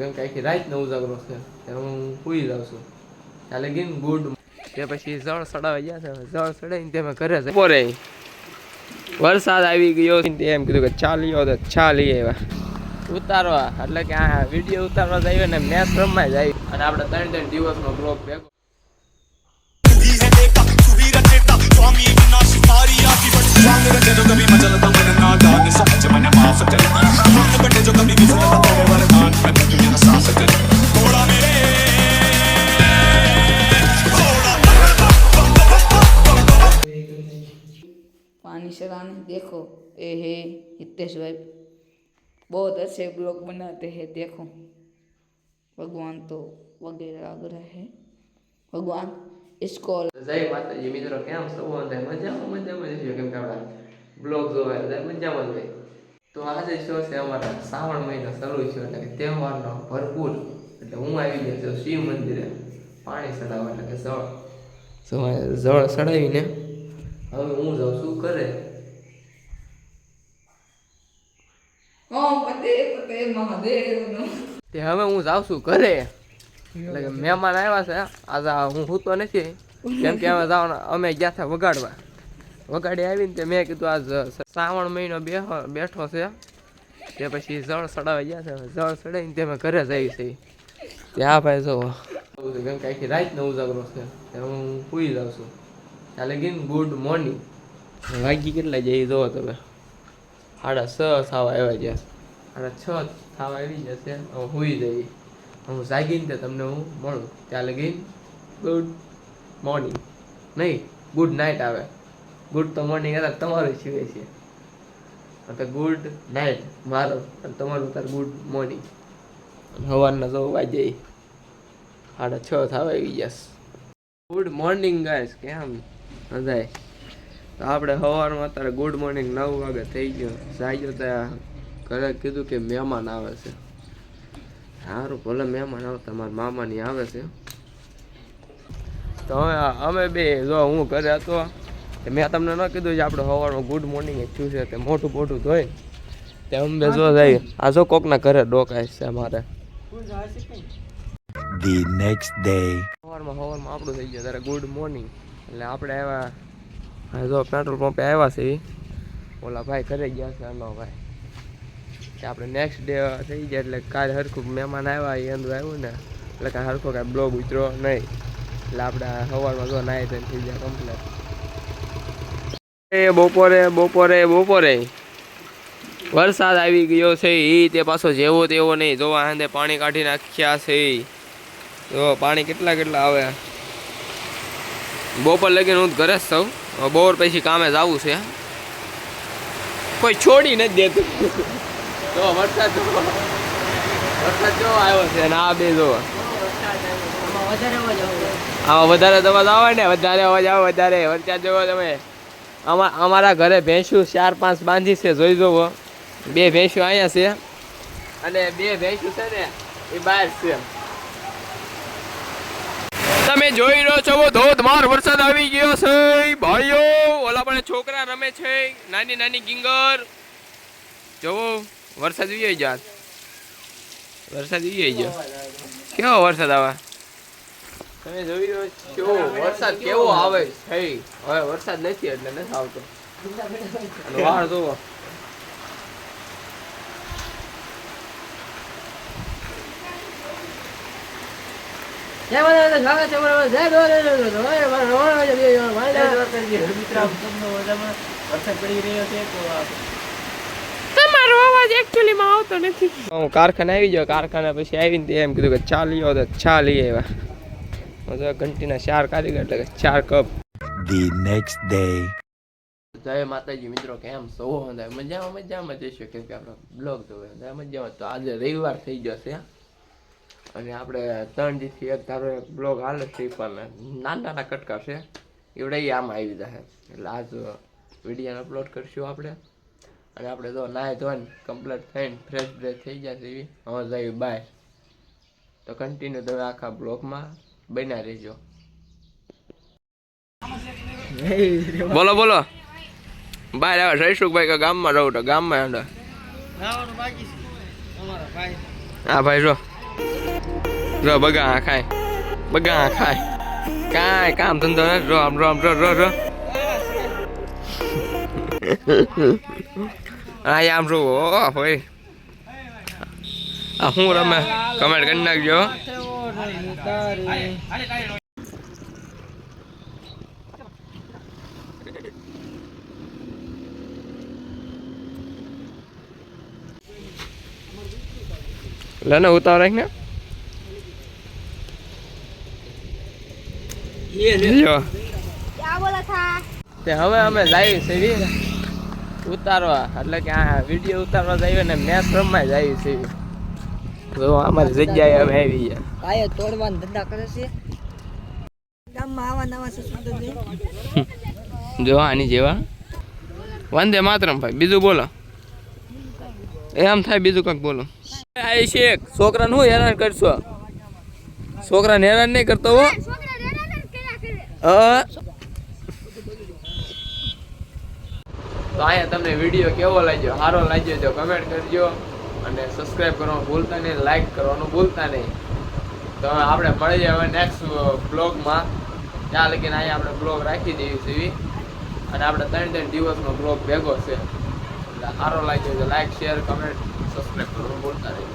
કેમ કે આખી રાત નો ઉજાગરો છે. ત્યારે હું સુઈ જાઉં છું. ચાલે ગીન ગુડ તે પછી જળ સડાવી ગયા છે. જળ સડાવીને તે ઘરે છે બપોરે વરસાદ આવી ગયો તે એમ કીધું કે ચાલ્યો તો ચાલી આવ્યા ઉતારવા. એટલે કે આ વીડિયો ઉતારવા જાય ને મેચ રમવા જાય. અને આપણે ત્રણ ત્રણ દિવસનો બ્લોક ભેગો भी पानी सराने देखो ये है हितेश भाई बहुत अच्छे ब्लॉग बनाते हैं देखो भगवान तो वगैरह वगैरह है भगवान इसको જય માતાજી મિત્રો કેમ સૌ બધા મજામાં મજામાં જ છે કેમ કે આપણા બ્લોગ જોવા બધા મજામાં જ હોય તો આજે શું છે અમારા શ્રાવણ મહિનો શરૂ છે એટલે કે તહેવારનો ભરપૂર એટલે હું આવી ગયો છું શિવ મંદિરે પાણી ચડાવવા એટલે કે જળ સવારે જળ ચડાવીને હવે હું જાઉં શું તે હવે હું જાઉં છું ઘરે. એટલે કે મહેમાન આવ્યા છે. આજે હું સૂતો નથી. કેમ કે અમે જવાના અમે ગયા હતા વગાડવા. વગાડી આવીને તે મેં કીધું આજ શ્રાવણ મહિનો બેઠો છે. તે પછી જળ સડાવા ગયા છે. જળ સડાવીને તે અમે ઘરે જઈ છે ત્યાં ભાઈ જો કેમ કે આખી રાતનો ઉજાગરો છે. હું સુઈ જાઉં છું. ચાલે ગીન ગુડ મોર્નિંગ વાગી કેટલા જાય જોવો તમે? સાડા છ થવા આવ્યા છે. સાડા છ થવા આવી જશે. હું સુઈ જઈ હું જાગીને તે તમને હું મળું. ત્યાં લગી ગુડ મોર્નિંગ નહીં ગુડ નાઇટ આવે. ગુડ તો મોર્નિંગ હતા તમારું શીવે છે. તો ગુડ નાઇટ મારો અને તમારું તાર ગુડ મોર્નિંગ સવારના જો વાજે સાડા છ થવા આવી જશે. ગુડ મોર્નિંગ ગાઈસ કેમ? બધાય. તો આપણે સવારમાં અત્યારે ગુડ મોર્નિંગ નવ વાગે થઈ ગયો. જાગ્યો ત્યાં ઘરે કીધું કે મહેમાન આવે છે. સારું ભલે મહેમાન આવે તમારા મામાની આવે છે. તો હવે અમે બે જો હું ઘરે હતો મેં તમને ન કીધું છે આપણે સવારમાં ગુડ મોર્નિંગ થયું છે તે મોટું મોટું ધોઈ તે અમે જો જાય આ જો કોકના ઘરે ડોકાય છે અમારે. the next day. સવારમાં સવારમાં આપણું થઈ ગયું ત્યારે ગુડ મોર્નિંગ એટલે આપણે આવ્યા જો પેટ્રોલ પંપે આવ્યા છે ઓલા ભાઈ ઘરે ગયા છે અનો ભાઈ. કે આપણે નેક્સ્ટ ડે થઈ ગયા, એટલે કાલે હરખું મહેમાન આવ્યા, એ અંદર આવ્યું ને. એટલે કાંઈ હરખો કાંઈ બ્લોગ ઉતરો નહીં. એટલે આપણે સવારમાં જો નાહી થઈને થઈ ગયા કમ્પ્લેટ બપોરે બપોરે બપોરે. વરસાદ આવી ગયો છે એ તે પાછો જેવો તેવો નહીં. જોવા હાંદે પાણી કાઢી નાખ્યા છે. જો પાણી કેટલા કેટલા આવે. બપોર લગીને હું ઘરે જ હવે બપોર પછી કામે જવું છે. કોઈ છોડી નથી દેતું. તો વરસાદ વરસાદ કેવો આવ્યો છે ને આ બે જો. આમાં વધારે અવાજ આવે ને, વધારે અવાજ આવે, વધારે. વરસાદ જોવો તમે. અમા અમારા ઘરે ભેંસું ચાર પાંચ બાંધી છે, જોઈ જોવો. બે ભેંસું અહીંયા છે. અને બે ભેંસું છે ને, એ બહાર છે. તમે જોઈ રહ્યો છો ધોધમાર વરસાદ આવી ગયો છે. ભાઈઓ, ઓલા પણ છોકરા રમે છે. નાની નાની ગિંગર. જોવો, વરસાદ વી જાત વરસાદ વી ગયો. કેવો વરસાદ આવે? તમે જોઈ રહ્યો છો વરસાદ કેવો આવે છે. હવે વરસાદ નથી એટલે નથી આવતો. વાળ જોવો જય માતા સ્વાગત છે બરાબર જય વરસાદ પડી રહ્યો છે તો તમારો અવાજ એકચ્યુઅલીમાં આવતો નથી. હું કારખાના આવી ગયો કારખાના પછી આવીને તે એમ કીધું કે ચા લઈ આવો તો ચા લઈ આવ્યા ઘંટીના ચાર કારીગર એટલે કે ચાર કપ. ધી નેક્સ્ટ ડે જય માતાજી મિત્રો કેમ સૌ મજામાં મજામાં જઈશું કેમ કે આપણો બ્લોગ તો મજામાં તો આજે રવિવાર થઈ જશે અને આપણે ત્રણ દિવસથી એક ધારો એક બ્લોગ હાલે છે પણ નાના નાના કટકા છે. એવડે આમ આવી જશે એટલે આજ વીડિયો અપલોડ કરશું આપણે. અને આપણે તો નાય ધોઈને કમ્પ્લીટ થઈને ફ્રેશ બ્રેશ થઈ જશે એવી. હવે જઈએ બાય તો કન્ટિન્યુ તમે આખા બ્લોગમાં બન્યા રહેજો. બોલો બોલો. બહાર આવે જયસુખભાઈ કે ગામમાં રહું તો ગામમાં હા ભાઈ જો. જો બગા ખાય બગા ખાય કાંઈ કામ ધંધો નથી રો આમ રો આમ રો રો રો હા આમ રો હોય આ હું રમે કમેન્ટ કરી નાખજો લે ને ઉતાર રાખ ને જો તે હવે અમે જઈએ છીએ ઉતારવા. એટલે કે આ વીડિયો ઉતારવા જઈએ ને મેચ રમવા જઈએ છીએ તો અમારી જગ્યાએ અમે આવી ગયા. કાયો તોડવાનો ધંધા કરે છે? ગામમાં આવા નવા છે જો આની જેવા. વંદે માતરમ ભાઈ બીજું બોલો. એમ થાય બીજું કંઈક બોલો. આ શેખ છોકરાને હું હેરાન કરશો? છોકરાને હેરાન નહીં કરતો હા. તો અહીંયા તમને વીડિયો કેવો લાગ્યો? સારો લાગ્યો તો કમેન્ટ કરજો. અને સબસ્ક્રાઇબ કરવાનું ભૂલતા નહીં લાઈક કરવાનું ભૂલતા નહીં. તો આપણે મળી જાય નેક્સ્ટ બ્લોગમાં ત્યાં લગીને અહીંયા આપણે બ્લોગ રાખી દઈએ સીવી. અને આપણે ત્રણ ત્રણ દિવસનો બ્લોગ ભેગો છે. એટલે સારો લાગ્યો તો લાઈક શેર કમેન્ટ સબસ્ક્રાઇબ કરવાનું ભૂલતા નહીં.